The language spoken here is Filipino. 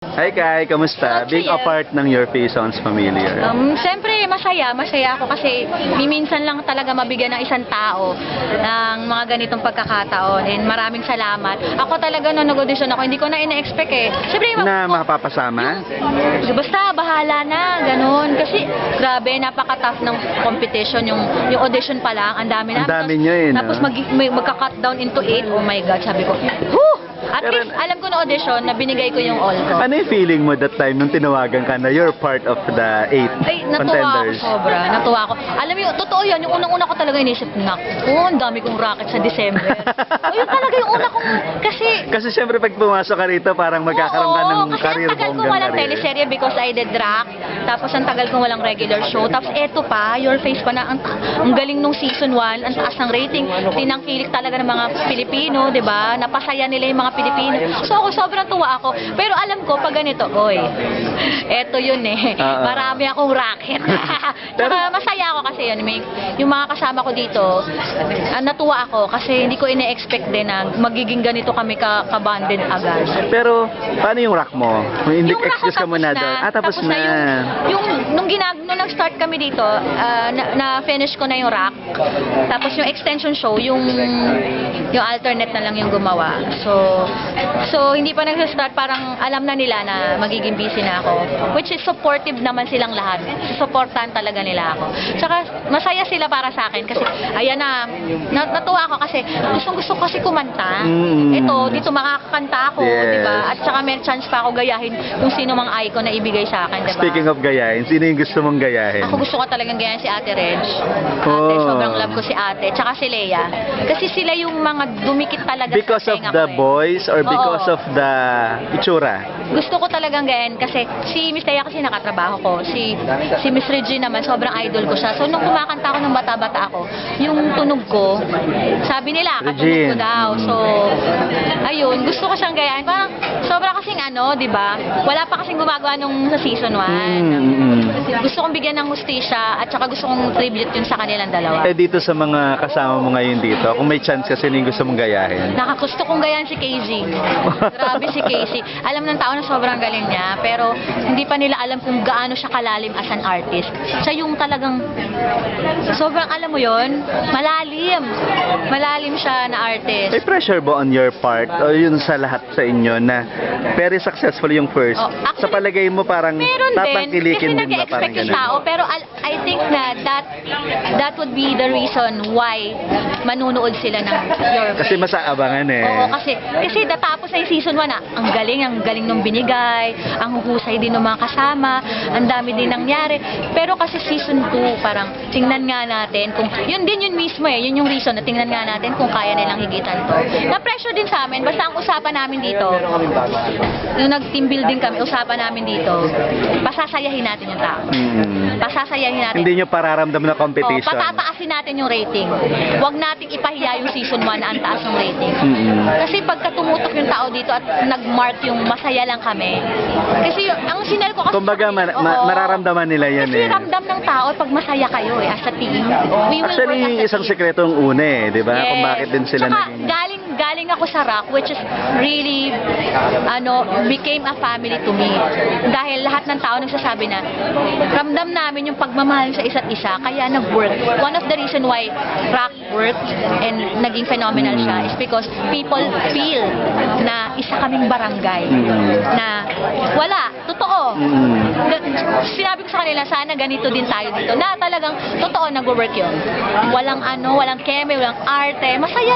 Hi Kai, kamusta? Hello, Being a Chia. part ng Your Face Sounds Familiar. Um, Siyempre, masaya. Masaya ako kasi minsan lang talaga mabigyan ng isang tao ng mga ganitong pagkakataon. And maraming salamat. Ako talaga nung nag-audition ako, hindi ko na ina-expect eh. Siyempre, na makapapasama? Basta, bahala na, ganun. Kasi, grabe, napaka-tough ng competition. Yung, yung audition pa lang, ang dami Ang namin. dami Tapos- nyo eh, no? Tapos, mag, may, magka-cut down into 8. Oh my God, sabi ko, Whew! At Pero- least, alam ko na audition na binigay ko yung all ko. Ano yung feeling mo that time nung tinawagan ka na you're part of the eight Ay, natuwa ako contenders? sobra. Natuwa ako. Alam mo, yun, totoo yun. Yung unang-una ko talaga inisip, naku, ang dami kong racket sa December. o yun talaga yung una kong, kasi... Kasi syempre pag pumasok ka rito, parang magkakaroon ka ng Oo, kasi career ang tagal ko bonggang walang career. teleserye because I did rock. Tapos ang tagal ko walang regular show. Tapos eto pa, Your Face pa na, ang, ang galing nung season 1, ang taas ng rating. Tinangkilik talaga ng mga Pilipino, di ba? Napasaya nila yung mga Pilipino. So ako sobrang tuwa ako. Pero alam ko, pag ganito, oy, eto yun eh. Oo. Marami akong racket. Pero- masaya ako kasi yun. May, yung mga kasama ko dito, ah, natuwa ako kasi hindi ko ine-expect din na magiging ganito kami ka kabanded agad. Pero, paano yung rock mo? Hindi, Yung rock ko excuse ka tapos muna doon. Ah, tapos, na. Yung, yung, ginag, nung nag-start kami dito, na, na-finish ko na yung rock. Tapos yung extension show, yung yung alternate na lang yung gumawa. So, so hindi pa nag-start, parang alam na nila na magiging busy na ako. Which is supportive naman silang lahat. Supportan talaga nila ako. Tsaka, masaya sila para sa akin kasi, ayan na, na- natuwa ako kasi gusto ko kasi kumanta. Mm. Ito, dito makakanta ako, Yes. di ba? At saka may chance pa ako gayahin kung sino mang icon na ibigay sa akin, di ba? Speaking of gayahin, sino yung gusto mong gayahin? Ako gusto ko talagang gayahin si Ate Reg. Ate, Oh. sobrang love ko si Ate. Tsaka si Leia. Kasi sila yung mga dumikit talaga Because sa of tenga the ko eh. boys or because Oo. of the itsura? Gusto ko talagang gayahin kasi si Miss Leia kasi nakatrabaho ko. Si si Miss Regine naman, sobrang idol ko siya. So nung kumakanta ako ng bata-bata ako, yung tunog ko, sabi nila, katunog ko Regine. daw. So, ayun, gusto ko siyang gayahin. Parang sobra kasing ano, di ba? Wala pa kasing gumagawa nung sa season 1. Mm, mm, mm. Gusto kong bigyan ng hustisya at saka gusto kong tribute yun sa kanilang dalawa. Eh dito sa mga kasama mo ngayon dito, kung may chance kasi yung gusto mong gayahin? Nakagusto kong gayan si Casey. Grabe si Casey. Alam ng tao na sobrang galing niya, pero hindi pa nila alam kung gaano siya kalalim as an artist. Siya yung talagang, sobrang alam mo yon malalim. Malalim siya na May artist. pressure ba on your part o yun sa lahat sa inyo na very successful yung first? Oh, actually, sa palagay mo parang Meron din, kasi tatangkilikin din ba nag-expect yung tao, pero I think na that that would be the reason why manunood sila ng your Kasi masaabangan eh. Oo, kasi kasi natapos na yung season 1 ah. Ang galing, ang galing nung binigay, ang husay din ng mga kasama, ang dami din nangyari. Pero kasi season 2, parang tingnan nga natin kung, yun din yun mismo eh, yun yung reason na tingnan nga natin kung kaya nilang higitan to. Na-pressure din sa amin, basta ang usapan namin dito, nung nag-team building kami, usapan namin dito, pasasayahin natin yung tao. Mm. Pasasayahin natin. Hindi nyo pararamdam na Oh, competition. patataasin natin yung rating. Huwag nating ipahiya yung season 1 na ang taas ng rating. Mm-mm. Kasi pagka tumutok yung tao dito at nag-mark yung masaya lang kami. Kasi yung, ang sinel ko kasi Kumbaga, ma- ma- mararamdaman nila yan Kasi eh. ramdam ng tao pag masaya kayo eh, as a team. We will Actually, isang team. sekreto ang una eh, di ba? Kung Yes. bakit din sila Tsaka, naging... galing galing ako sa rock which is really ano became a family to me dahil lahat ng tao nagsasabi na ramdam namin yung pagmamahal sa isa't isa kaya nag-work one of the reason why rock worked and naging phenomenal siya is because people feel na isa kaming barangay Mm. na wala totoo Mm. Ga- sinabi ko sa kanila, sana ganito din tayo dito. Na talagang, totoo, nag-work yun. Walang ano, walang keme, walang arte. Masaya